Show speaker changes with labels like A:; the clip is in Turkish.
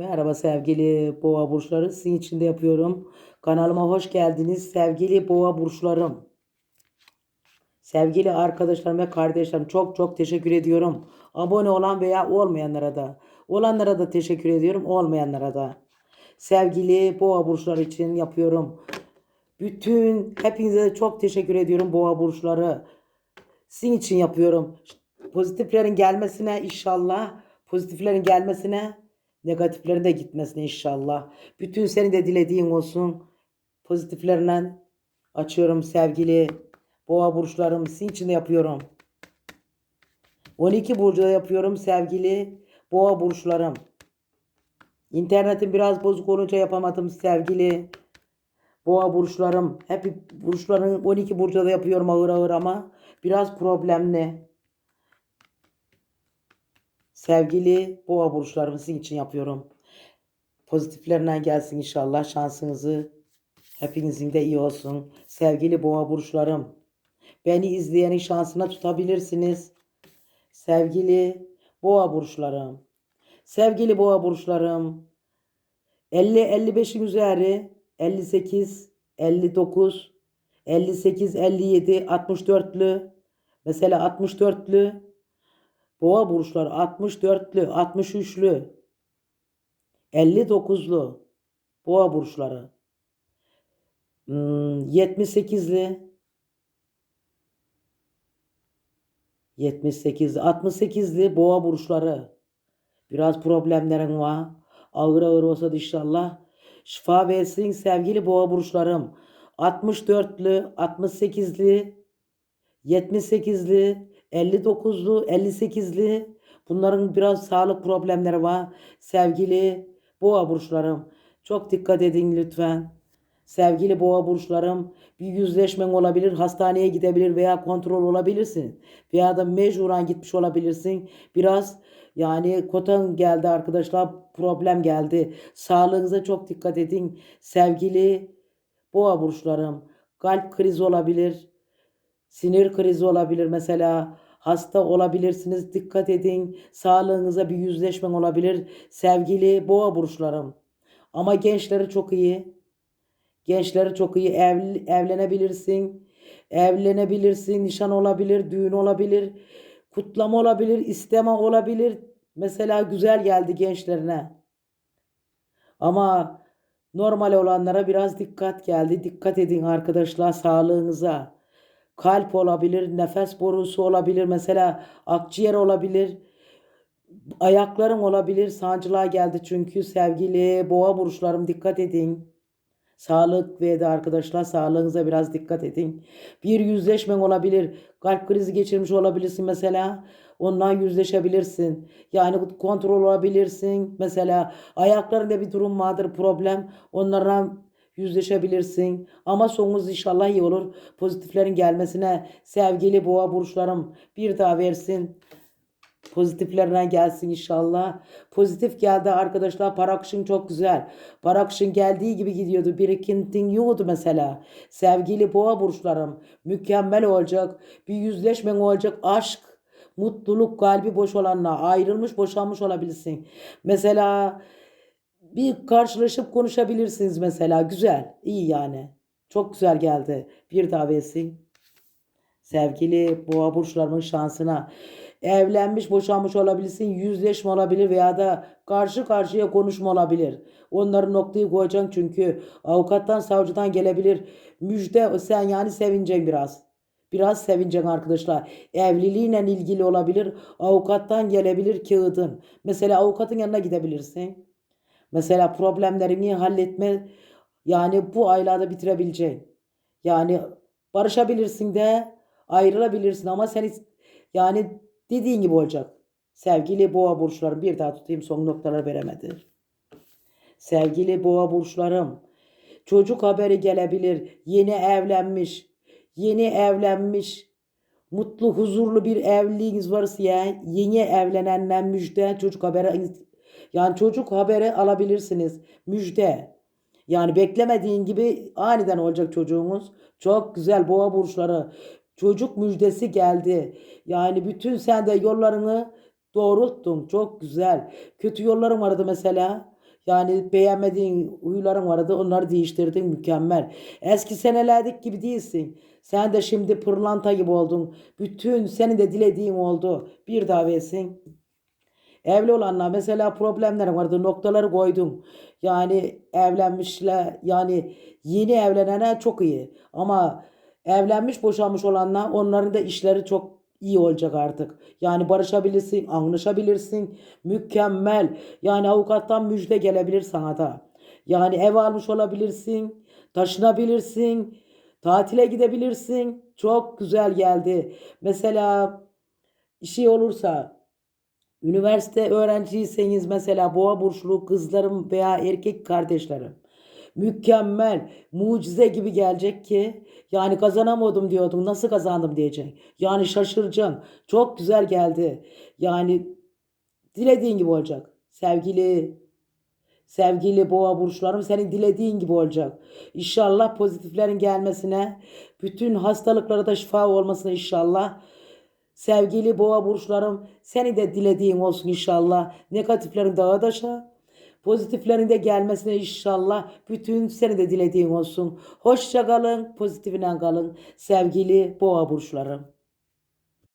A: Merhaba sevgili boğa burçları. Sizin için de yapıyorum. Kanalıma hoş geldiniz sevgili boğa burçlarım. Sevgili arkadaşlarım ve kardeşlerim çok çok teşekkür ediyorum. Abone olan veya olmayanlara da. Olanlara da teşekkür ediyorum. Olmayanlara da. Sevgili boğa burçları için yapıyorum. Bütün hepinize çok teşekkür ediyorum boğa burçları. Sizin için yapıyorum. Pozitiflerin gelmesine inşallah. Pozitiflerin gelmesine negatiflerin de gitmesine inşallah. Bütün senin de dilediğin olsun. Pozitiflerle açıyorum sevgili boğa burçlarım. Sizin için yapıyorum. 12 burcu yapıyorum sevgili boğa burçlarım. İnternetim biraz bozuk olunca yapamadım sevgili boğa burçlarım. Hep burçların 12 burcu da yapıyorum ağır ağır ama biraz problemli. Sevgili boğa burçlarım sizin için yapıyorum. Pozitiflerinden gelsin inşallah şansınızı. Hepinizin de iyi olsun. Sevgili boğa burçlarım. Beni izleyenin şansına tutabilirsiniz. Sevgili boğa burçlarım. Sevgili boğa burçlarım. 50-55'in üzeri 58, 59, 58, 57, 64'lü. Mesela 64'lü Boğa burçları 64'lü, 63'lü, 59'lu boğa burçları. Hmm, 78'li 78, 68'li boğa burçları. Biraz problemlerin var. Ağır ağır olsa da inşallah şifa versin sevgili boğa burçlarım. 64'lü, 68'li, 78'li, 59'lu, 58'li bunların biraz sağlık problemleri var. Sevgili boğa burçlarım çok dikkat edin lütfen. Sevgili boğa burçlarım bir yüzleşmen olabilir, hastaneye gidebilir veya kontrol olabilirsin. Veya da mecburen gitmiş olabilirsin. Biraz yani kotan geldi arkadaşlar problem geldi. Sağlığınıza çok dikkat edin. Sevgili boğa burçlarım kalp krizi olabilir. Sinir krizi olabilir mesela. Hasta olabilirsiniz. Dikkat edin. Sağlığınıza bir yüzleşmen olabilir. Sevgili boğa burçlarım. Ama gençleri çok iyi. Gençleri çok iyi. Ev, evlenebilirsin. Evlenebilirsin. Nişan olabilir. Düğün olabilir. Kutlama olabilir. isteme olabilir. Mesela güzel geldi gençlerine. Ama normal olanlara biraz dikkat geldi. Dikkat edin arkadaşlar sağlığınıza kalp olabilir, nefes borusu olabilir, mesela akciğer olabilir, ayakların olabilir. Sancılığa geldi çünkü sevgili boğa burçlarım dikkat edin. Sağlık ve de arkadaşlar sağlığınıza biraz dikkat edin. Bir yüzleşmen olabilir. Kalp krizi geçirmiş olabilirsin mesela. Ondan yüzleşebilirsin. Yani kontrol olabilirsin. Mesela ayaklarında bir durum vardır problem. Onlardan yüzleşebilirsin. Ama sonunuz inşallah iyi olur. Pozitiflerin gelmesine sevgili boğa burçlarım bir daha versin. Pozitiflerine gelsin inşallah. Pozitif geldi arkadaşlar. Para akışın çok güzel. Para akışın geldiği gibi gidiyordu. Birikintin yoktu mesela. Sevgili boğa burçlarım. Mükemmel olacak. Bir yüzleşmen olacak. Aşk, mutluluk, kalbi boş olanla ayrılmış, boşanmış olabilirsin. Mesela bir karşılaşıp konuşabilirsiniz mesela. Güzel, iyi yani. Çok güzel geldi. Bir davesi. Sevgili boğa burçlarımın şansına. Evlenmiş, boşanmış olabilirsin. Yüzleşme olabilir veya da karşı karşıya konuşma olabilir. Onların noktayı koyacaksın çünkü avukattan, savcıdan gelebilir. Müjde sen yani sevineceksin biraz. Biraz sevineceksin arkadaşlar. Evliliğinle ilgili olabilir. Avukattan gelebilir kağıdın. Mesela avukatın yanına gidebilirsin. Mesela problemlerini halletme yani bu aylarda bitirebileceğin. Yani barışabilirsin de ayrılabilirsin ama sen yani dediğin gibi olacak. Sevgili boğa burçlarım bir daha tutayım son noktaları veremedi. Sevgili boğa burçlarım çocuk haberi gelebilir. Yeni evlenmiş, yeni evlenmiş, mutlu huzurlu bir evliliğiniz varsa ya yeni evlenenler müjde çocuk haberi yani çocuk haberi alabilirsiniz. Müjde. Yani beklemediğin gibi aniden olacak çocuğunuz. Çok güzel boğa burçları. Çocuk müjdesi geldi. Yani bütün sen de yollarını doğrulttun. Çok güzel. Kötü yollarım vardı mesela. Yani beğenmediğin huyların vardı onları değiştirdin mükemmel. Eski senelerdeki gibi değilsin. Sen de şimdi pırlanta gibi oldun. Bütün senin de dilediğin oldu. Bir davetsin. Evli olanlar mesela problemlerin vardı noktaları koydum. Yani evlenmişler yani yeni evlenene çok iyi. Ama evlenmiş boşanmış olanlar onların da işleri çok iyi olacak artık. Yani barışabilirsin, anlaşabilirsin. Mükemmel. Yani avukattan müjde gelebilir sana da. Yani ev almış olabilirsin, taşınabilirsin, tatile gidebilirsin. Çok güzel geldi. Mesela işi olursa Üniversite öğrenciyseniz mesela boğa burçlu kızlarım veya erkek kardeşlerim mükemmel, mucize gibi gelecek ki yani kazanamadım diyordum nasıl kazandım diyeceksin. Yani şaşıracaksın. Çok güzel geldi. Yani dilediğin gibi olacak. Sevgili sevgili boğa burçlarım senin dilediğin gibi olacak. İnşallah pozitiflerin gelmesine, bütün hastalıklara da şifa olmasına inşallah. Sevgili boğa burçlarım seni de dilediğin olsun inşallah. Negatiflerin dağa daşa. Pozitiflerin de gelmesine inşallah bütün seni de dilediğin olsun. Hoşça kalın, pozitifine kalın sevgili boğa burçlarım.